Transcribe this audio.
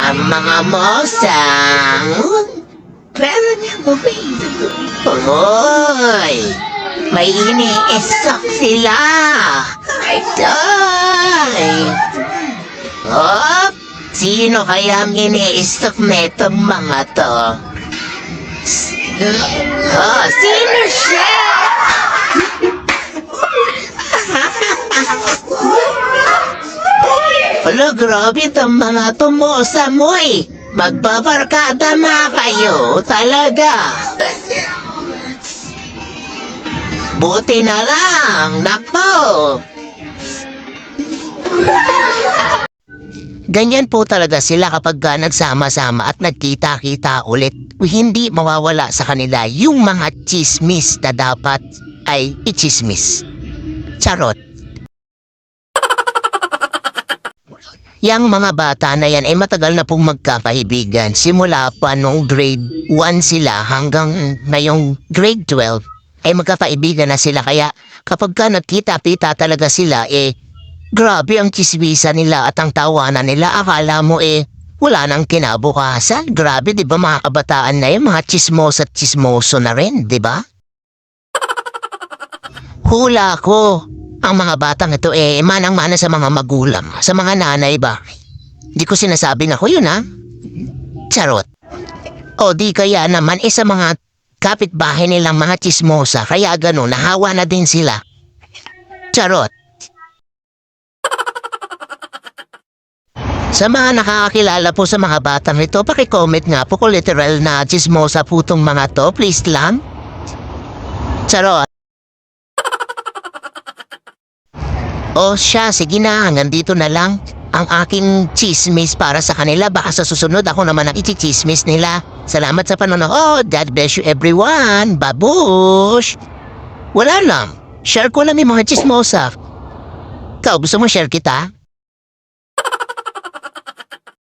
ang mga mosang. Pero niya Hoy! May ini-stock sila! Ay! Hop! Sino kaya ang ini-stock netong mga to? Oh, sino siya? Hala, grabe itong mga tumusa mo eh. Magbabarkada na kayo, talaga. Buti na lang, nako. Ganyan po talaga sila kapag ka nagsama-sama at nagkita-kita ulit. Hindi mawawala sa kanila yung mga chismis na dapat ay ichismis. Charot. Yang mga bata na yan ay matagal na pong magkakaibigan. Simula pa nung grade 1 sila hanggang ngayong grade 12 ay magkakaibigan na sila. Kaya kapag ka nagkita-kita talaga sila eh grabe ang chismisa nila at ang tawanan nila. Akala mo eh wala nang kinabukasan. Grabe di ba mga kabataan na yun, mga chismos at chismoso na rin, di ba? Hula ko. Ang mga batang ito eh, manang-mana sa mga magulang, sa mga nanay ba? Di ko sinasabing ako yun ha? Charot. O di kaya naman eh sa mga kapitbahay nilang mga chismosa, kaya gano'n, nahawa na din sila. Charot. Sa mga nakakakilala po sa mga batang ito, pakicomment nga po kung literal na chismosa po tong mga to, please lang. Charot. O siya, sige na, hanggang dito na lang ang aking chismis para sa kanila. Baka sa susunod ako naman ang ichichismis nila. Salamat sa panonood. God bless you everyone. Babush! Wala lang. Share ko lang yung mga chismosa. Ikaw, gusto mo share kita?